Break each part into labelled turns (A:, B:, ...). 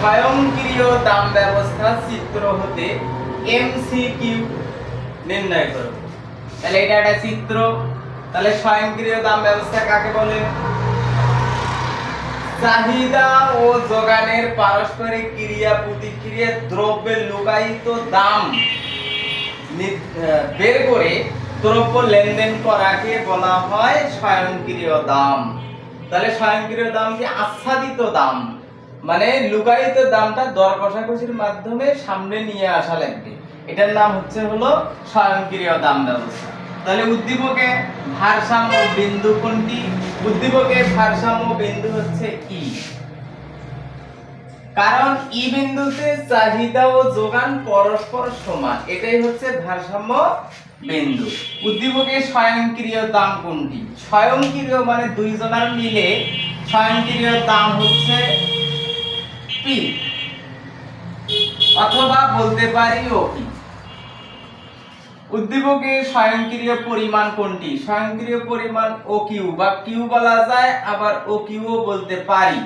A: স্বয়ংক্রিয় দাম ব্যবস্থা চিত্র হতে এমসিকিউ নির্ণয় তাহলে এটা একটা চিত্র। তাহলে স্বয়ংক্রিয় দাম ব্যবস্থা কাকে বলে? চাহিদা ও যোগানের পারস্পরিক ক্রিয়া প্রতিক্রিয়া দ্রব্যের লুকায়িত দাম বের করে দ্রব্য লেনদেন করাকে বলা হয় স্বয়ংক্রিয় দাম। তাহলে স্বয়ংক্রিয় দাম কি আচ্ছাদিত দাম? মানে লুকায়িত দামটা দর কষাকষির মাধ্যমে সামনে নিয়ে আসা লাগবে। এটার নাম হচ্ছে হলো স্বয়ংক্রিয় দাম ব্যবস্থা। তাহলে উদ্দীপকে ভারসাম্য বিন্দু কোনটি? উদ্দীপকে ভারসাম্য বিন্দু হচ্ছে ই কারণ ই বিন্দুতে চাহিদা ও যোগান পরস্পর সমান। এটাই হচ্ছে ভারসাম্য বিন্দু। উদ্দীপকে স্বয়ংক্রিয় দাম কোনটি? স্বয়ংক্রিয় মানে দুইজনার মিলে স্বয়ংক্রিয় দাম হচ্ছে পি অথবা বলতে পারি ও পি উদ্দীপকে স্বয়ংক্রিয় পরিমাণ কোনটি? স্বয়ংক্রিয় পরিমাণ ও কিউ বা কিউ বলা যায়, আবার ও কিউও বলতে পারি।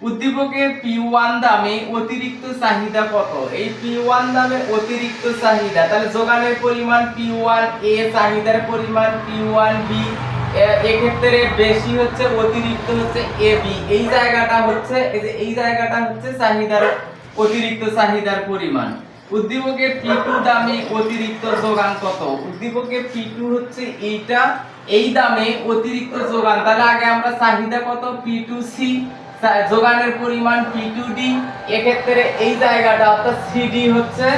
A: উদ্দীপকে পি ওয়ান দামে অতিরিক্ত চাহিদা কত? এই পি ওয়ান দামে অতিরিক্ত চাহিদা, তাহলে যোগানের পরিমাণ পি ওয়ান এ চাহিদার পরিমাণ পি ওয়ান বি এক্ষেত্রে বেশি হচ্ছে, অতিরিক্ত হচ্ছে এ বি এই জায়গাটা হচ্ছে, এই জায়গাটা হচ্ছে চাহিদার, অতিরিক্ত চাহিদার পরিমাণ। উদ্দীপকে পি টু দামে অতিরিক্ত যোগান কত? উদ্দীপকে পি টু হচ্ছে এইটা, এই দামে অতিরিক্ত যোগান। তাহলে আগে আমরা চাহিদা কত? পি টু সি যোগানের পরিমাণ পি টু ডি এক্ষেত্রে এই জায়গাটা অর্থাৎ সিডি হচ্ছে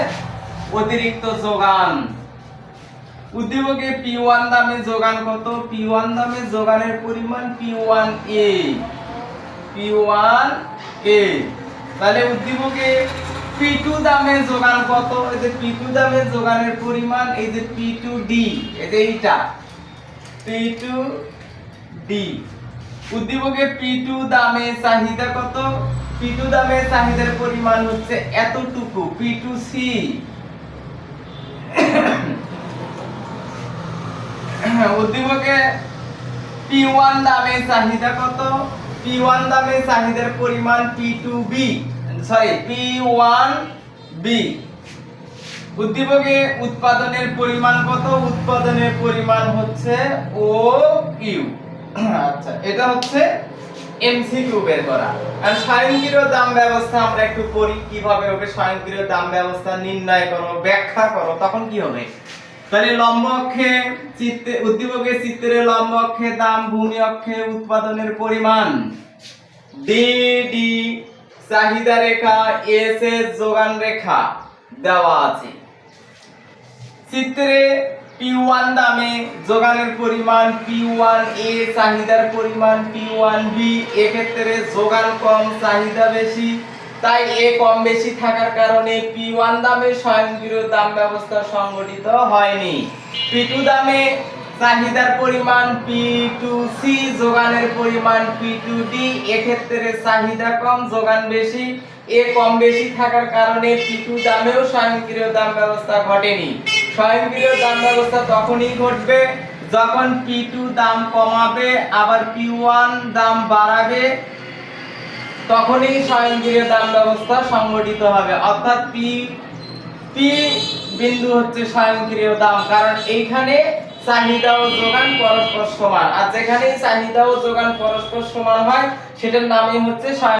A: অতিরিক্ত যোগান। উদ্দীপকে পি ওয়ান দামে যোগান কত? পি ওয়ান দামে যোগানের পরিমাণ P one A P one A তাহলে উদ্দীপকে পি টু দামে যোগান কত? এই যে পি টু দামে যোগানের পরিমাণ, এই যে পি টু ডি এই যে এইটা। পি টু ডি উদ্দীপকে পি টু দামে চাহিদা কত? পি টু দামে চাহিদার পরিমাণ হচ্ছে এতটুকু, পিটু সি। উদ্দীপকে পি ওয়ান দামে চাহিদা কত? পি ওয়ান দামে চাহিদার পরিমাণ P two B sorry P one B. উদ্দীপকে উৎপাদনের পরিমাণ কত? উৎপাদনের পরিমাণ হচ্ছে ও কিউ আচ্ছা এটা হচ্ছে এমসিকিউ বের করা। আর স্বয়ংক্রিয় দাম ব্যবস্থা আমরা একটু পড়ি, কীভাবে হবে স্বয়ংক্রিয় দাম ব্যবস্থা নির্ণয় করো, ব্যাখ্যা করো, তখন কি হবে? তাহলে লম্ব অক্ষে চিত্তে উদ্দীপকের চিত্রের লম্ব অক্ষে দাম, ভূমি অক্ষে উৎপাদনের পরিমাণ। ডি ডি চাহিদা রেখা এস এস যোগান রেখা দেওয়া আছে। চিত্রে পি ওয়ান দামে যোগানের পরিমাণ পি ওয়ান এ চাহিদার পরিমাণ পি বি এক্ষেত্রে যোগান কম, চাহিদা বেশি। তাই এ কম বেশি থাকার কারণে পি দামে স্বয়ংক্রিয় দাম ব্যবস্থা সংগঠিত হয়নি। পি দামে চাহিদার পরিমাণ পি টু সি যোগানের পরিমাণ পি টু ডি এক্ষেত্রে চাহিদা কম, যোগান বেশি। এ কম বেশি থাকার কারণে পি দামেও স্বয়ংক্রিয় দাম ব্যবস্থা ঘটেনি। স্বয়ংক্রিয় দাম ব্যবস্থা তখনই ঘটবে যখন পি টু দাম কমাবে, আবার পি ওয়ান দাম বাড়াবে। তখনই স্বয়ংক্রিয় দাম ব্যবস্থা সংগঠিত হবে। অর্থাৎ পি পি বিন্দু হচ্ছে স্বয়ংক্রিয় দাম, কারণ এইখানে চাহিদা ও যোগান পরস্পর সমান। আর যেখানেই চাহিদা ও যোগান পরস্পর সমান হয়, সেটার নামই হচ্ছে